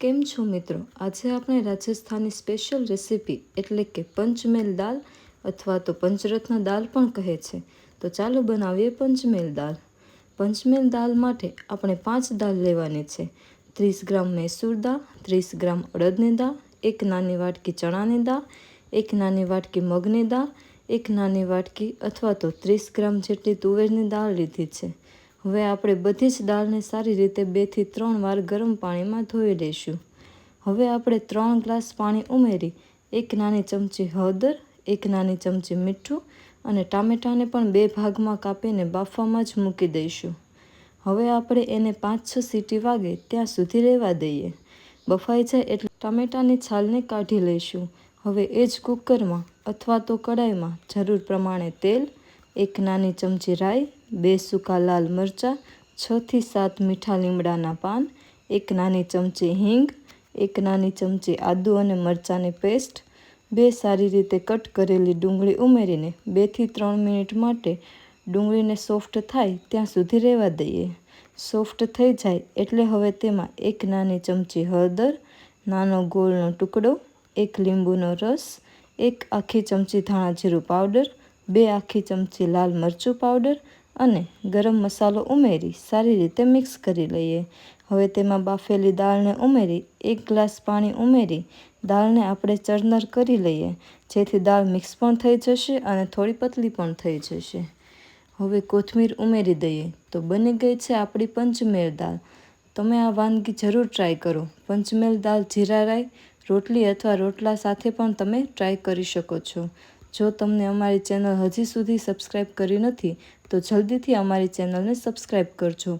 કેમ છો મિત્રો? આજે આપણે રાજસ્થાની સ્પેશિયલ રેસીપી એટલે કે પંચમેલ દાલ અથવા તો પંચરત્ન દાલ પણ કહે છે. તો ચાલો બનાવીએ પંચમેલ દાલ. પંચમેલ દાલ માટે આપણે પાંચ દાલ લેવાની છે. ત્રીસ ગ્રામ મૈસૂર દાળ, ત્રીસ ગ્રામ અડદની દાળ, એક નાની વાટકી ચણાની દાળ, એક નાની વાટકી મગની દાળ, એક નાની વાટકી અથવા તો ત્રીસ ગ્રામ જેટલી તુવેરની દાળ લીધી છે. હવે આપણે બધી જ દાળને સારી રીતે બેથી ત્રણ વાર ગરમ પાણીમાં ધોઈ લઈશું. હવે આપણે ત્રણ ગ્લાસ પાણી ઉમેરી, એક નાની ચમચી હળદર, એક નાની ચમચી મીઠું અને ટામેટાને પણ બે ભાગમાં કાપીને બાફવામાં જ મૂકી દઈશું. હવે આપણે એને પાંચ છ સીટી વાગે ત્યાં સુધી રહેવા દઈએ. બફાઈ જાય એટલે ટામેટાની છાલને કાઢી લઈશું. હવે એ જ કુકરમાં અથવા તો કડાઈમાં જરૂર પ્રમાણે તેલ, એક નાની ચમચી રાઈ બે સૂકા લાલ મરચાં છથી સાત મીઠા લીમડાના પાન, એક નાની ચમચી હિંગ, એક નાની ચમચી આદુ અને મરચાંની પેસ્ટ, બે સારી રીતે કટ કરેલી ડુંગળી ઉમેરીને બેથી ત્રણ મિનિટ માટે ડુંગળીને સોફ્ટ થાય ત્યાં સુધી રહેવા દઈએ. સોફ્ટ થઈ જાય એટલે હવે તેમાં એક નાની ચમચી હળદર, નાનો ગોળનો ટુકડો, એક લીંબુનો રસ, એક આખી ચમચી ધાણા જીરું પાવડર, બે આખી ચમચી લાલ મરચું પાવડર અને ગરમ મસાલો ઉમેરી સારી રીતે મિક્સ કરી લઈએ. હવે તેમાં બાફેલી દાળને ઉમેરી, એક ગ્લાસ પાણી ઉમેરી, દાળને આપણે ચરનર કરી લઈએ, જેથી દાળ મિક્સ પણ થઈ જશે અને થોડી પતલી પણ થઈ જશે. હવે કોથમીર ઉમેરી દઈએ, તો બની ગઈ છે આપણી પંચમેળ દાળ. તમે આ વાનગી જરૂર ટ્રાય કરો. પંચમેલ દાળ જીરા રાઈ, રોટલી અથવા રોટલા સાથે પણ તમે ટ્રાય કરી શકો છો. જો તમને અમારી ચેનલ હજી સુધી સબસ્ક્રાઈબ કરી નથી, તો જલ્દીથી અમારી ચેનલને સબસ્ક્રાઈબ કરજો.